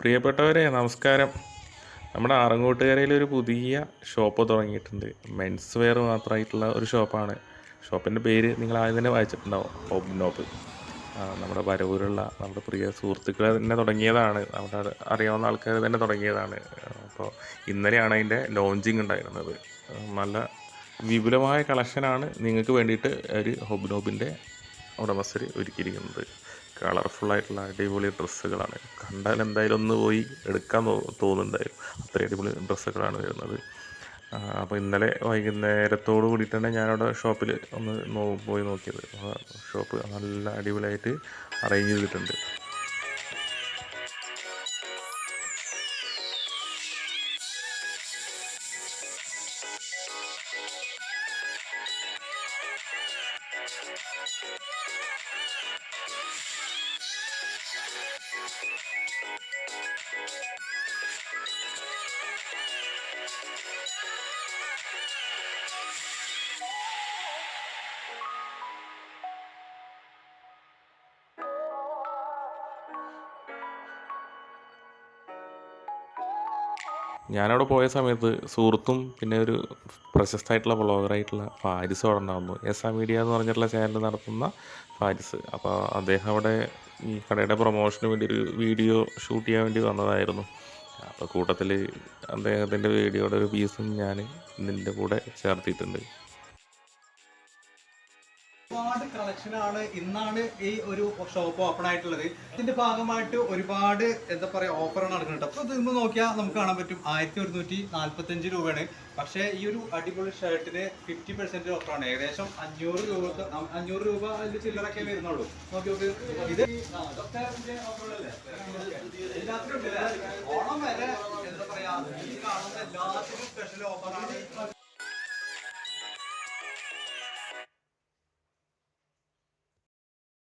പ്രിയപ്പെട്ടവരെ നമസ്കാരം. നമ്മുടെ ആറങ്ങോട്ടുകരയിൽ ഒരു പുതിയ ഷോപ്പ് തുടങ്ങിയിട്ടുണ്ട്. മെൻസ് വെയർ മാത്രമായിട്ടുള്ള ഒരു ഷോപ്പാണ്. ഷോപ്പിന്റെ പേര് നിങ്ങൾ ആദ്യം തന്നെ വായിച്ചിട്ടുണ്ടാവും. ഹോബ് നോബ് നമ്മുടെ വരവൂരുള്ള നമ്മുടെ പ്രിയ സുഹൃത്തുക്കൾ തന്നെ തുടങ്ങിയതാണ്. നമ്മുടെ അറിയാവുന്ന ആൾക്കാർ തന്നെ തുടങ്ങിയതാണ്. അപ്പോൾ ഇന്നലെയാണ് അതിന്റെ ലോഞ്ചിങ് ഉണ്ടായിരുന്നത്. നല്ല വിപുലമായ കളക്ഷനാണ് നിങ്ങൾക്ക് വേണ്ടിയിട്ട് ഒരു ഹൊബ്നോബിന്റെ ഉടമസ്ഥർ ഒരുക്കിയിരിക്കുന്നത്. കളർഫുൾ ആയിട്ടുള്ള അടിപൊളി ഡ്രസ്സുകളാണ്. കണ്ടാൽ എന്തായാലും ഒന്ന് പോയി എടുക്കാൻ തോന്നുന്നുണ്ടായിരുന്നു അത്രയും അടിപൊളി ഡ്രസ്സുകളാണ് വരുന്നത്. അപ്പോൾ ഇന്നലെ വൈകുന്നേരത്തോട് കൂടിയിട്ടാണ് ഞാനവിടെ ഷോപ്പിൽ ഒന്ന് നോ പോയി നോക്കിയത്. ഷോപ്പ് നല്ല അടിപൊളിയായിട്ട് അറേഞ്ച് ചെയ്തിട്ടുണ്ട്. Thank you. ഞാനവിടെ പോയ സമയത്ത് സുഹൃത്തും പിന്നെ ഒരു പ്രശസ്തമായിട്ടുള്ള ബ്ലോഗറായിട്ടുള്ള ഫാരിസ് അവിടെ ഉണ്ടാകുന്നു എസ് ആ മീഡിയ എന്ന് പറഞ്ഞിട്ടുള്ള ചാനൽ നടത്തുന്ന ഫാരിസ്. അപ്പോൾ അദ്ദേഹം അവിടെ ഈ കടയുടെ പ്രൊമോഷന് വേണ്ടി ഒരു വീഡിയോ ഷൂട്ട് ചെയ്യാൻ വേണ്ടി വന്നതായിരുന്നു. അപ്പോൾ കൂട്ടത്തിൽ അദ്ദേഹത്തിന്റെ വീഡിയോയുടെ ഒരു പീസും ഞാൻ ഇതിന്റെ കൂടെ ചേർത്തിട്ടുണ്ട്. ഒരുപാട് കളക്ഷനാണ് ഇന്നാണ് ഈ ഒരു ഷോപ്പ് ഓപ്പൺ ആയിട്ടുള്ളത്. ഇതിന്റെ ഭാഗമായിട്ട് ഒരുപാട് എന്താ പറയാ ഓഫറാണ് നടക്കുന്നുണ്ട് അപ്പൊ ഇത് നോക്കിയാൽ നമുക്ക് കാണാൻ പറ്റും ആയിരത്തി ഒരുന്നൂറ്റി നാല്പത്തഞ്ച് രൂപയാണ്. പക്ഷെ ഈ ഒരു അടിപൊളി ഷർട്ടിന് ഫിഫ്റ്റി പെർസെന്റ് ഓഫറാണ് ഏകദേശം അഞ്ഞൂറ് രൂപ അഞ്ഞൂറ് രൂപ അതിന്റെ ചില്ലറൊക്കെ വരുന്നുള്ളൂ. നോക്കി നോക്കി. ഇത് എല്ലാത്തിനും ഓണം വരെ എന്താ പറയാ എല്ലാത്തിനും സ്പെഷ്യൽ ഓഫറാണ്